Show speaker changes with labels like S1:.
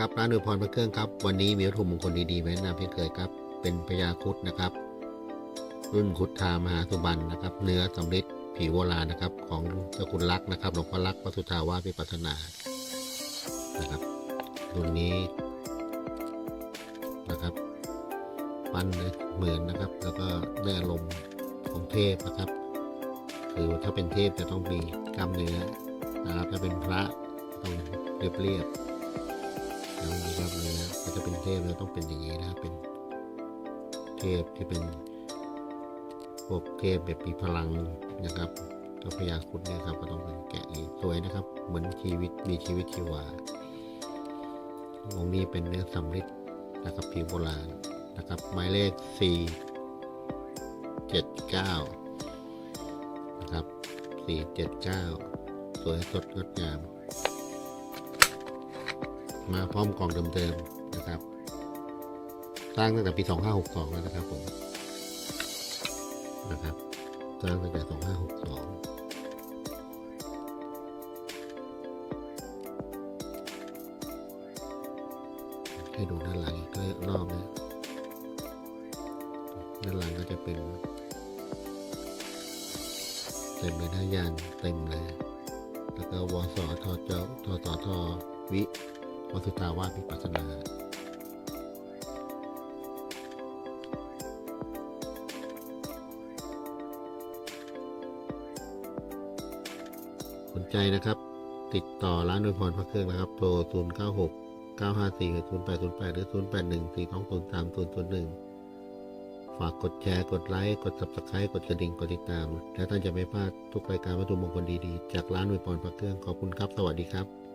S1: ครับร้านอวยพรพระเครื่องครับ วันนี้มีวัตถุมงคลดีๆมาแนะนำเช่นเคยครับ เป็นพญาคุดนะครับ รุ่นคุดทามหาสุบันนะครับ เนื้อสำริดผิวโบราณนะครับ ของเจ้าคุณลักษ์นะครับหลวงพ่อลักษณ์วัสุทาวาสวิปัสสนานะครับรุ่นนี้นะครับ ปั้นด้วยเหมือนนะครับ แล้วก็ได้อารมณ์ของเทพนะครับ คือถ้าเป็นเทพจะต้องมีกล้ามเนื้อนะครับถ้าเป็นพระต้องเรียบเรียบ แล้วมีกล้ามเนื้อจะเป็นเทพแล้วต้องเป็นอย่างนี้นะเป็นเทพที่เป็นพวกเทพแบบมีพลังนะครับเจ้าพญาคุดเนี่ยครับก็ต้องเป็นแกะนี้สวยนะครับ เหมือนชีวิตมีชีวิตชีวาองค์นี้เป็นเนื้อสำริดนะครับผิวโบราณนะครับหมายเลขสี่เจ็ดเก้านะครับ 479 สวยสดงดงาม มาพร้อมกล่องเดิมๆนะครับ สร้างตั้งแต่ปี 2562 แล้วนะครับผมนะครับสร้างตั้งแต่ 2562ให้ดูด้านหลังอีกรอบนะด้านหลังก็จะเป็นเต็มเลยนะยานเต็มเลย แล้วก็วสทเจ้าทสทวิ วสุตาวาสพิปัสนาสนใจนะครับ ติดต่อร้านนวยพรพระเครื่องนะครับ โทร 0 9 6 9 5 4 0 8 0 8 หรือ 0 8 1 4 2 0 3 0 0 1 ฝากกดแชร์ กดไลค์ กด subscribe กดกระดิ่ง กดติดตาม และท่านจะไม่พลาดทุกรายการวัตถุมงคลดี ๆ จากร้านนวยพรพระเครื่อง ขอบคุณครับ สวัสดีครับ